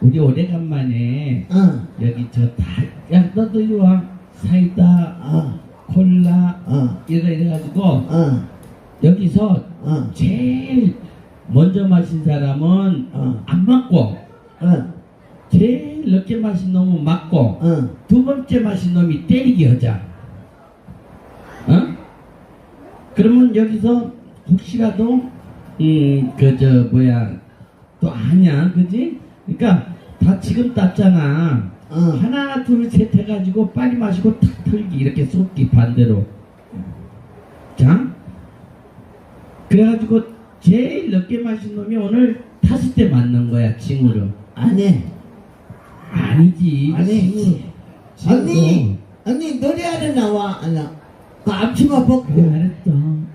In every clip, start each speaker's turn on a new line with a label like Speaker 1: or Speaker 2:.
Speaker 1: 우리 오래간만에
Speaker 2: 어,
Speaker 1: 여기 저 다, 야 너도 이리 와 사이다
Speaker 2: 어,
Speaker 1: 콜라
Speaker 2: 어,
Speaker 1: 이래 이래가지고
Speaker 2: 어,
Speaker 1: 여기서
Speaker 2: 어,
Speaker 1: 제일 먼저 마신 사람은
Speaker 2: 어.
Speaker 1: 안 맞고
Speaker 2: 어,
Speaker 1: 제일 늦게 마신 놈은 맞고
Speaker 2: 어.
Speaker 1: 두 번째 마신 놈이 때리기 하자. 어? 그러면 여기서 혹시라도 음그 저 뭐야 또 아냐 그지? 그러니까 다 지금 땄잖아.
Speaker 2: 어.
Speaker 1: 하나 둘 셋 해가지고 빨리 마시고 탁 털기 이렇게 쏟기 반대로. 자 그래가지고 제일 늦게 마신 놈이 오늘 다섯 대 맞는 거야 징으로.
Speaker 2: 아니,
Speaker 1: 아니지.
Speaker 2: 아니,
Speaker 1: 징으로. 징으로.
Speaker 2: 언니, 언니 노래하러 나와, 안나. 그 앞치마 벗고.
Speaker 1: 그래 알았어.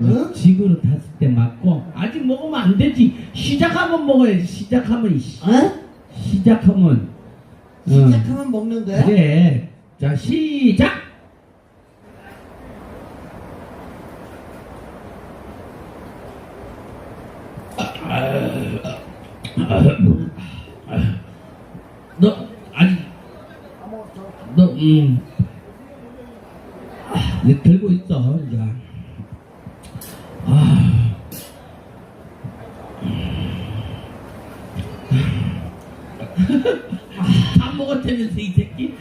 Speaker 2: 응?
Speaker 1: 지구로 다섯 대 맞고 아직 먹으면 안 되지. 시작하면 먹어야지. 시작하면 이씨.
Speaker 2: 어?
Speaker 1: 시작하면. 응.
Speaker 2: 시작하면 먹는 거야?
Speaker 1: 그래. 자 시작. 너 아니 너 음. 내 들고 있어 이제. 아. 다 먹었다면서 이 새끼.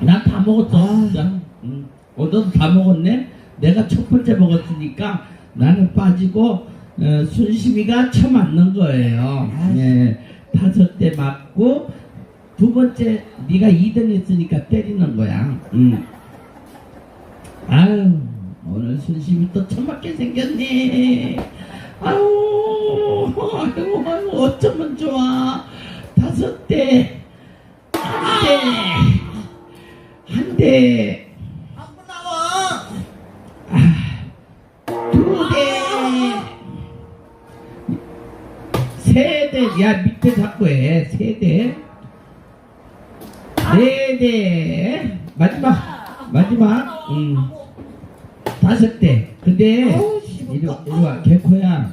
Speaker 1: 난 다 먹었어
Speaker 2: 아.
Speaker 1: 진짜. 응. 어, 너도 다 먹었네? 내가 첫 번째 먹었으니까 나는 빠지고 어, 순심이가 쳐 맞는 거예요.
Speaker 2: 아.
Speaker 1: 예, 다섯 대 맞고 두 번째 네가 2등 했으니까 때리는 거야. 응. 아유 오늘 순심이 또 처맞게 생겼네. 아유, 아유, 아유 어쩌면 좋아. 다섯 대, 한 대, 한 대,
Speaker 2: 안고 나와.
Speaker 1: 두 대, 세 대, 야 밑에 자꾸 해, 세 대, 네 대, 마지막, 마지막, 음, 다섯 대. 근데. 이리, 와- 이리 와, 개코야,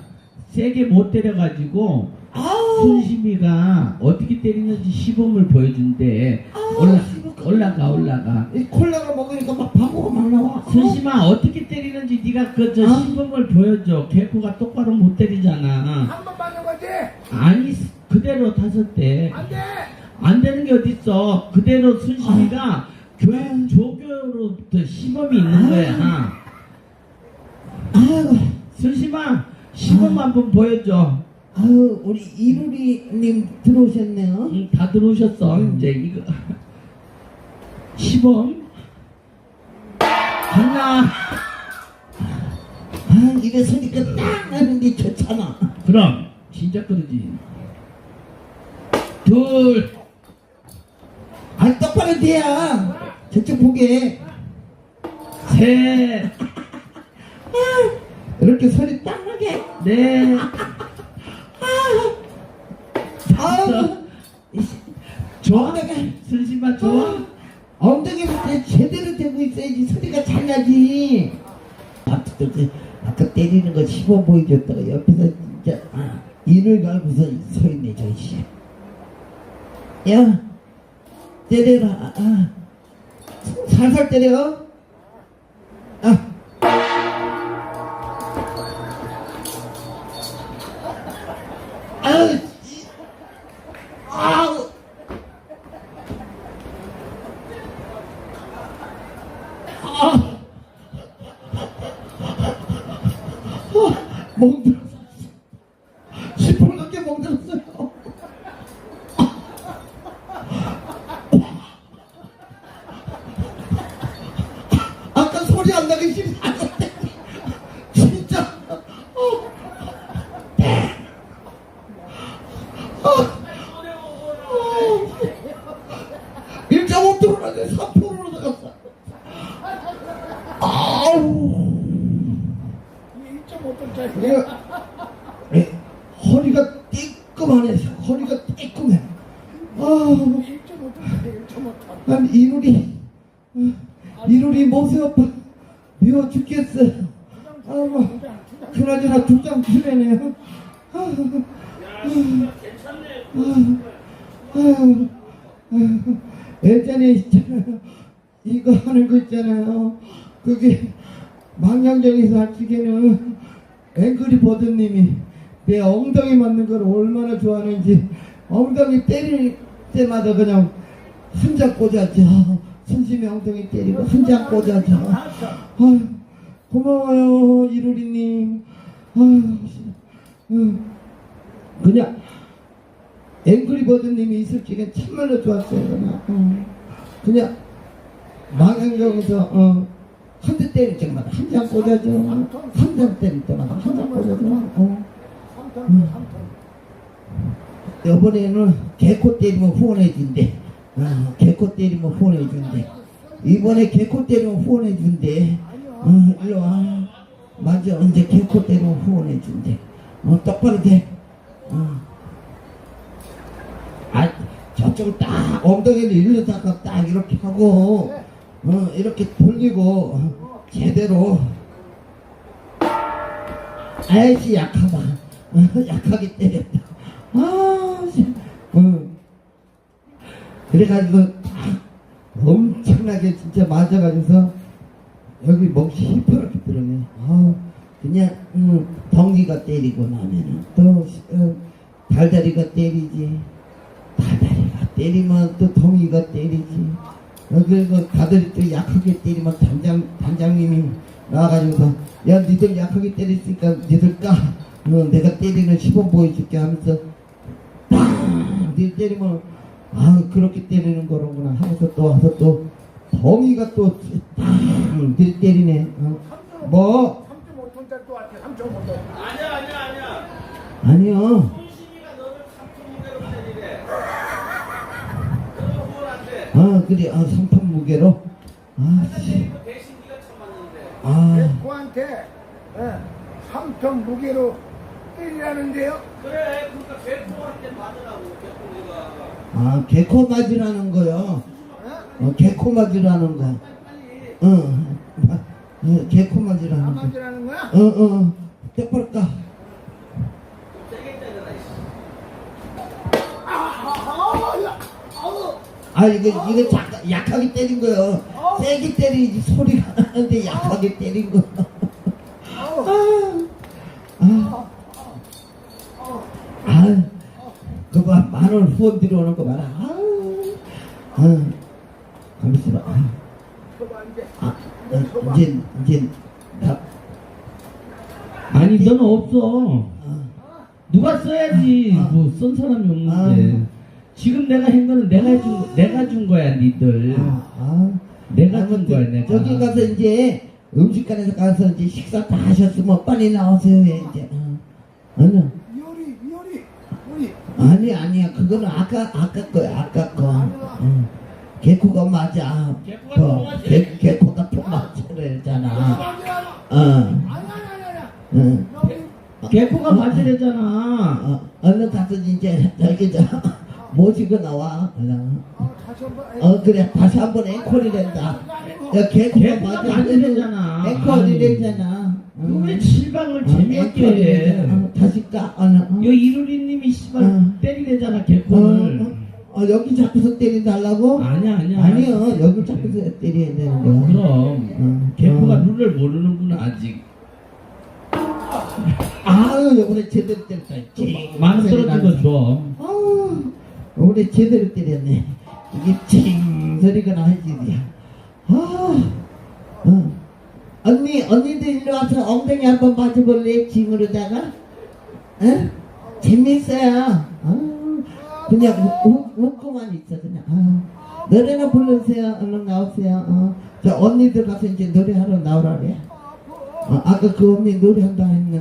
Speaker 1: 세게 못 때려가지고
Speaker 2: 아우,
Speaker 1: 순심이가 어떻게 때리는지 시범을 보여준대. 올라,
Speaker 2: 씨발.
Speaker 1: 올라가, 올라가.
Speaker 2: 이 콜라가 먹으니까 막 바보가 막 나와.
Speaker 1: 순심아 어떻게 때리는지 네가 그저
Speaker 2: 아.
Speaker 1: 시범을 보여줘. 개코가 똑바로 못 때리잖아.
Speaker 3: 한번 맞는 거지?
Speaker 1: 아니 그대로 다섯 대.
Speaker 3: 안 돼!
Speaker 1: 안 되는 게 어딨어. 그대로 순심이가 교육 조교로부터 시범이 있는 거야.
Speaker 2: 아이고,
Speaker 1: 순심아 시범 한번 보여줘.
Speaker 2: 아유, 우리 이루리님 들어오셨네요.
Speaker 1: 응, 다 들어오셨어. 이제 이거 시범 하나
Speaker 2: 아, 입에 소리가 딱 나는데 좋잖아.
Speaker 1: 그럼 진짜 그러지. 둘
Speaker 2: 아, 똑바로 돼야. 저쪽 보게.
Speaker 1: 셋,
Speaker 2: 이렇게 소리 딱 나게.
Speaker 1: 넷,
Speaker 2: 아우,
Speaker 1: 좋아? 순심아 좋아?
Speaker 2: 엉덩이부터 제대로 되고 있어야지 소리가 잘 나지. 아까, 그, 아까 때리는 거 씹어 보여줬다가 옆에서 진짜 아, 이를 갈고서 서 있네 저 씨. 야, 때려라. 아, 아. 살살 때려. 아. 멍들 었어. 시뻘겋게 멍들었어요. 아까 소리 안 나기 싫었는데 진짜. 어. 어. 1.5%라는데 3%로 나갔어. 아우.
Speaker 3: 이게 1.5톤짜리.
Speaker 2: 내가 에, 허리가 띠끔하네. 허리가 띠끔해. 아,
Speaker 3: 1.5톤짜리, 1.5톤.
Speaker 2: 난 이루리, 아, 이루리 모습 미워 죽겠어요. 아이고, 그나저나 두장 주례네요. 아,
Speaker 1: 야, 괜찮아.
Speaker 2: 아유, 아유, 예전에 있잖아요. 이거 하는 거 있잖아요. 그게 망향정에서 할 적에는 앵그리 버드님이 내 엉덩이 맞는 걸 얼마나 좋아하는지 엉덩이 때릴 때마다 그냥 한 장 꽂아줘. 순심히 엉덩이 때리고 한 장 꽂아줘. 아유, 고마워요 이루리님. 아유, 아유, 그냥 앵그리 버드님이 있을 적엔 참말로 좋았어요. 그냥, 어. 그냥 망향경에서 어, 한대 때릴 때마다 한 장 꽂아줘. 한 장 때릴 때마다 한 장 꽂아줘. 어.
Speaker 3: 3톤, 3톤.
Speaker 2: 이번에는 개코 때리면 후원해 준대. 어, 개코 때리면 후원해 준대. 이번에 개코 때리면 후원해 준대. 어, 일로 와. 맞아. 언제 개코 때리면 후원해 준대. 어, 똑바로 돼. 어. 아, 저쪽을 딱 엉덩이를 일로다가 딱 이렇게 하고, 어, 이렇게 돌리고, 어, 제대로. 아이씨, 약하다. 어, 약하게 때렸다. 아, 씨. 어. 그래가지고, 딱 엄청나게 진짜 맞아가지고서, 여기 멍이 희퍼렇게 들어네. 아, 그냥, 음, 덩기가 때리고 나면은, 또, 어, 달다리가 때리지. 다다리가 때리면 또 덩이가 때리지. 어, 그리고 다들이 또 약하게 때리면 단장, 단장님이 나와가지고서, 야, 니들 약하게 때렸으니까 니들 까. 어, 내가 때리는 시범 보여줄게 하면서, 빵! 니 때리면, 아, 그렇게 때리는 거로구나 하면서 또 와서 또, 덩이가 또, 빵! 니 때리네. 어. 뭐?
Speaker 3: 3.5톤짜리 또 왔대, 3.5톤.
Speaker 1: 아니야 아니야 아니야.
Speaker 2: 아니요.
Speaker 1: 순심이가 너를 삼촌 무게로 때리래. 그러면 후원 안 돼.
Speaker 2: 아, 그래. 아, 삼판 무게로. 아, 씨.
Speaker 1: 때리고 대신 네가 쳐맞는데.
Speaker 2: 아.
Speaker 3: 예, 3톤 무게로 때리라는데요.
Speaker 1: 그래 그러니까 개코한테 맞으라고 개코가.
Speaker 2: 아, 개코 맞으라는 거요.
Speaker 3: 예?
Speaker 2: 어, 개코 맞으라는 거.
Speaker 1: 빨리.
Speaker 2: 응. 어, 어, 개코 맞으라는 거.
Speaker 3: 남아지라는 거야?
Speaker 2: 어, 어. 똑바로 까.
Speaker 3: 아, 아, 아. 아,
Speaker 2: 이거, 이거 작, 약하게 때린 거요. 세게 때리지 소리가 나는데 약하게 때린 거.
Speaker 3: 아우.
Speaker 2: 아, 아, 아. 그봐, 만원 후원 들어오는 거 봐라. 아우. 아, 가만 있어 봐. 아.
Speaker 3: 그거 이제
Speaker 2: 아, 어, 이제 이제 나
Speaker 1: 아니 넌 없어.
Speaker 2: 아,
Speaker 1: 누가 써야지.
Speaker 2: 아.
Speaker 1: 뭐쓴 사람이 없는데. 지금 내가 한 거는 내가 해준 거, 내가 준 거야 니들.
Speaker 2: 아, 아.
Speaker 1: 내가 준 거야 내가.
Speaker 2: 저기 가서 이제 음식관에서 가서 이제 식사 다 하셨으면 빨리 나오세요 예, 이제. 어. 아니
Speaker 3: 요리, 요리, 요리.
Speaker 2: 아니 아니야 그거는 아까 아까 거야 아까 거. 어. 개코가 맞아.
Speaker 1: 개코가
Speaker 2: 더,
Speaker 1: 더 맞아.
Speaker 2: 개, 개코가
Speaker 3: 아니,
Speaker 2: 어. 응.
Speaker 1: 개코가 맞으래잖아.
Speaker 2: 어, 얼른 가서 이제 저기 저 모시고 나와. 얼른.
Speaker 3: 어.
Speaker 2: 어 그래 다시 한 번 앵콜이란다 야 개코가
Speaker 1: 개코가
Speaker 2: 맞아
Speaker 1: 맞으래잖아.
Speaker 2: 앵콜이래잖아
Speaker 1: 왜 칠방을
Speaker 2: 어,
Speaker 1: 재미없게 해?
Speaker 2: 어, 다시 까 어, 어.
Speaker 1: 요 이루리님이 씨발
Speaker 2: 어.
Speaker 1: 때리래잖아
Speaker 2: 어,
Speaker 1: 개코를.
Speaker 2: 어, 어, 여기 잡고서 때려달라고?
Speaker 1: 아니야 아니야.
Speaker 2: 아니요 여기 잡고서 때려야 되는 거야
Speaker 1: 그럼
Speaker 2: 어,
Speaker 1: 개코가
Speaker 2: 어.
Speaker 1: 룰을 모르는구나 아직.
Speaker 2: 아유 요번에 제대로 때렸다
Speaker 1: 많이 떨어진 거 줘.
Speaker 2: 아우 요번에 제대로 때렸네 이게 칭 소리가 나야지 아 어. 언니 언니도 일로 와서 엉덩이 한번 맞아볼래 징으로다가 응? 재밌어요. 아, 그냥 웃고만 있어 그냥. 아, 노래나 부르세요. 얼른 나오세요. 어. 저 언니들 가서 이제 노래하러 나오라 그래 어, 아까 그 언니 노래한다 했는데